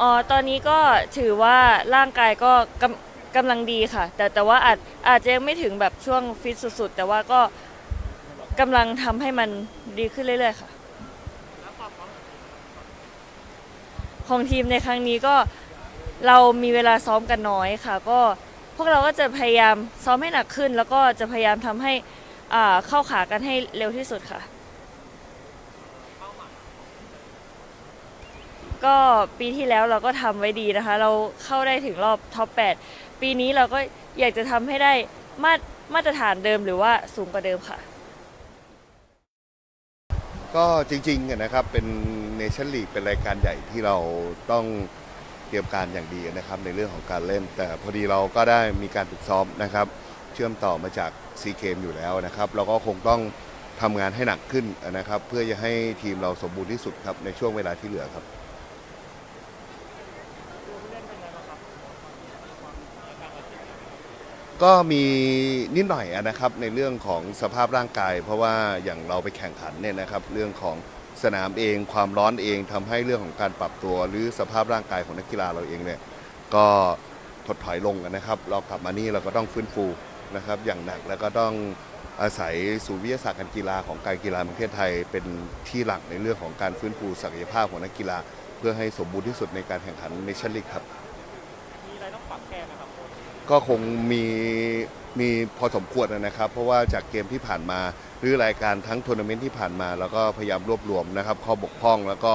อ๋อตอนนี้ก็ถือว่าร่างกายก็กำกำลังดีค่ะ แต่แต่ว่าอาจอาจจะยังไม่ถึงแบบช่วงฟิตสุดๆ แต่ว่าก็กำลังทำให้มันดีขึ้นเรื่อยๆค่ะ ของทีมในครั้งนี้ก็เรามีเวลาซ้อมกันน้อยค่ะ ก็พวกเราก็จะพยายามซ้อมให้หนักขึ้น แล้วก็จะพยายามทำให้อ่าเข้าขากันให้เร็วที่สุดค่ะ ก็ปีที่แล้วเราก็ทำไว้ดีนะคะ เราเข้าได้ถึงรอบท็อป 8 ปีนี้เราก็อยากจะทำให้ได้มาตรมาตรฐานเดิมหรือว่าสูงกว่าเดิมค่ะ ก็จริงๆอะนะครับเป็นเนชั่นลีกเป็นรายการใหญ่ที่เราต้องเตรียมการอย่างดีนะครับในเรื่องของการเล่น แต่พอดีเราก็ได้มีการฝึกซ้อมนะครับเชื่อมต่อมาจากซีเกมอยู่แล้วนะครับเราก็คงต้องทำงานให้หนักขึ้นนะครับเพื่อจะให้ทีมเราสมบูรณ์ที่สุดครับในช่วงเวลาที่เหลือครับ ก็มีนิดหน่อยนะครับในเรื่องของสภาพร่างกาย เพราะว่าอย่างเราไปแข่งขันเนี่ยนะครับเรื่องของสนามเองความร้อนเองทำให้เรื่องของการปรับตัว หรือสภาพร่างกายของนักกีฬาเราเองเนี่ยก็ถดถอยลงนะครับ เรากลับมานี่เราก็ต้องฟื้นฟูนะครับอย่างหนักแล้วก็ต้องอาศัยศูนย์วิทยาศาสตร์การกีฬาของการกีฬาประเทศไทย เป็นที่หลักในเรื่องของการฟื้นฟูศักยภาพของนักกีฬา เพื่อให้สมบูรณ์ที่สุดในการแข่งขันในชั่นลีกครับมีอะไรต้องปรับแก้ไหมครับ ก็คงมีมีพอสมควรนะครับ เพราะว่าจากเกมที่ผ่านมาหรือรายการทั้งทัวร์นาเมนต์ที่ผ่านมาเราก็พยายามรวบรวมนะครับ ข้อบกพร่องแล้วก็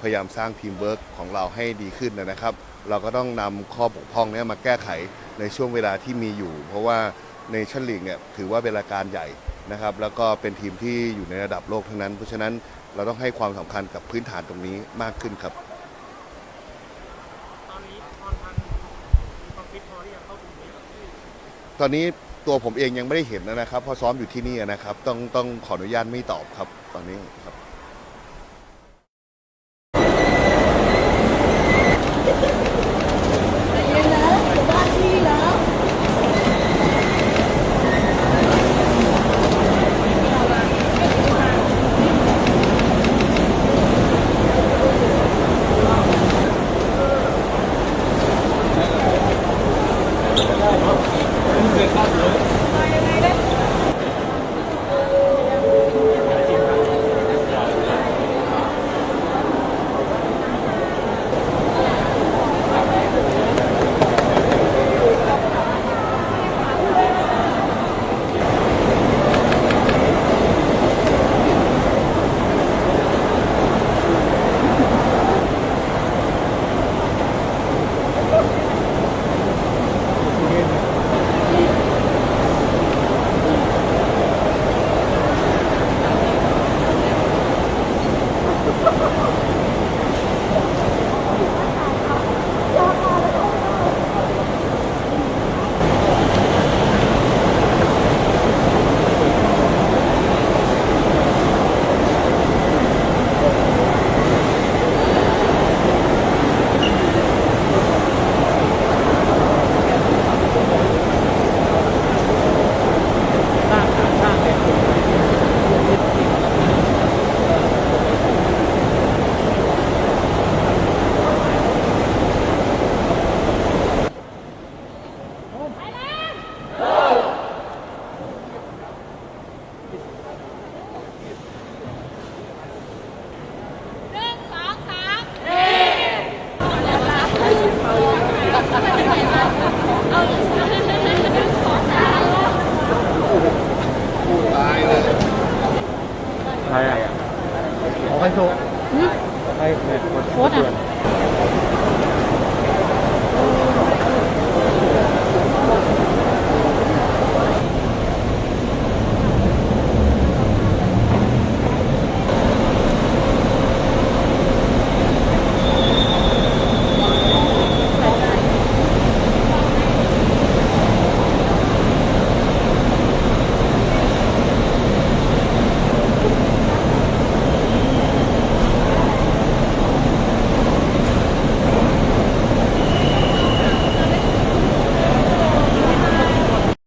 พยายามสร้างทีมเวิร์กของเราให้ดีขึ้นนะครับ เราก็ต้องนำข้อบกพร่องนี้มาแก้ไขในช่วงเวลาที่มีอยู่ เพราะว่าในชั่นลีกเนี่ยถือว่าเป็นรายการใหญ่นะครับ แล้วก็เป็นทีมที่อยู่ในระดับโลกทั้งนั้น เพราะฉะนั้นเราต้องให้ความสำคัญกับพื้นฐานตรงนี้มากขึ้นครับ ตอนนี้พรพันธ์มีความฟิตพอที่จะเข้าถึงนี้ ตอนนี้ตัวผมเองยังไม่ได้เห็นนะครับเพราะซ้อมอยู่ที่นี่นะครับ ต้องต้องขออนุญาตไม่ตอบครับตอนนี้ครับ